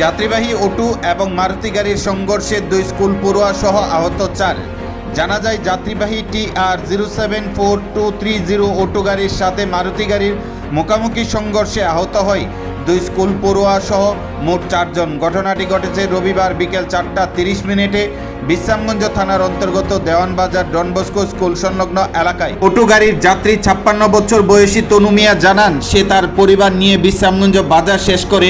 যাত্রীবাহী অটো এবং মারুতি গাড়ির সংঘর্ষে দুই স্কুল পড়ুয়া সহ আহত চার। জানা যায়, যাত্রীবাহী T R zero seven four two three zero auto গাড়ির সাথে মারুতি গাড়ির মুখোমুখি সংঘর্ষে আহত হয়। দুই স্কুল পড়ুয়া সহ মোট চারজন। ঘটনাটি ঘটেছে রবিবার বিকেল চারটা তিরিশ মিনিটে বিশ্রামগঞ্জ থানার অন্তর্গত দেওয়ানবাজার ডনবস্কো স্কুল সংলগ্ন এলাকায়। অটো গাড়ির যাত্রী ছাপ্পান্ন বছর বয়সী তনু মিয়া জানান, সে তার পরিবার নিয়ে বিশ্রামগঞ্জ বাজার শেষ করে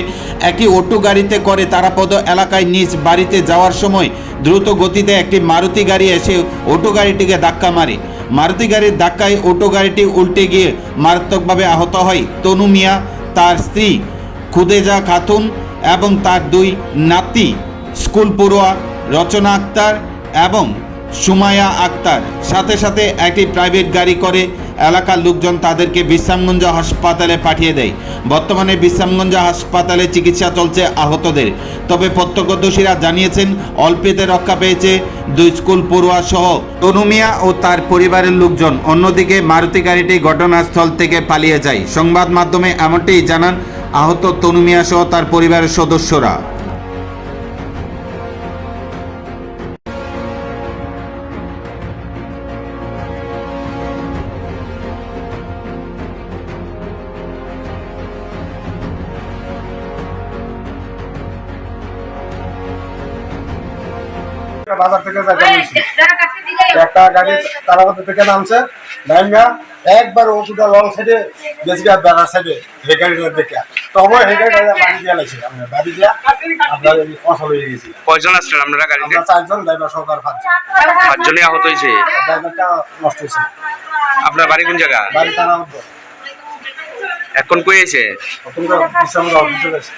একটি অটো গাড়িতে করে তারাপদ এলাকায় নিজ বাড়িতে যাওয়ার সময় দ্রুত গতিতে একটি মারুতি গাড়ি এসে অটো গাড়িটিকে ধাক্কা মারে। মারুতি গাড়ির ধাক্কায় অটো গাড়িটি উল্টে গিয়ে মারাত্মকভাবে আহত হয় তনু মিয়া, তার স্ত্রী খুদেজা খাতুন এবং তার দুই নাতি, স্কুল পড়ুয়া রচনা আক্তার এবং সুমায়া আক্তার। সাথে সাথে একটি প্রাইভেট গাড়ি করে এলাকার লোকজন তাদেরকে বিশ্রামগঞ্জ হাসপাতালে পাঠিয়ে দেয়। বর্তমানে বিশ্রামগঞ্জ হাসপাতালে চিকিৎসা চলছে আহতদের। তবে প্রত্যক্ষদর্শীরা জানিয়েছেন, অল্পেতে রক্ষা পেয়েছে দুই স্কুল পড়ুয়া সহ তনুমিয়া ও তার পরিবারের লোকজন। অন্যদিকে মারুতি গাড়িটি ঘটনাস্থল থেকে পালিয়ে যায়। সংবাদ মাধ্যমে এমনটিই জানান আহত তনুমিয়া সহ তার পরিবারের সদস্যরা। বাজার থেকে একটা গাড়ি তারাপতি থেকে নামছে নাইমা একবার ও দুটা লং সাইডে গেছি গা বেড়ার সাইডে হে গাড়িটা দেখে। তখন হে গাড়িটা বাড়ি দিয়ে লাগছে আমরা বাড়ি দিয়া আপনার অসল হয়ে গেছি। কয়জন আসলেন আপনারা গাড়িতে? চারজন ড্রাইভার সহকার পাঁচজন। পাঁচজনই আহত হয়েছে? ড্রাইভারটা নষ্ট হয়েছে। আপনার বাড়ি কোন জায়গা? বাড়ি তারা এখন কই আছে? তখন তো বিশ্রাম অফিসে গেছে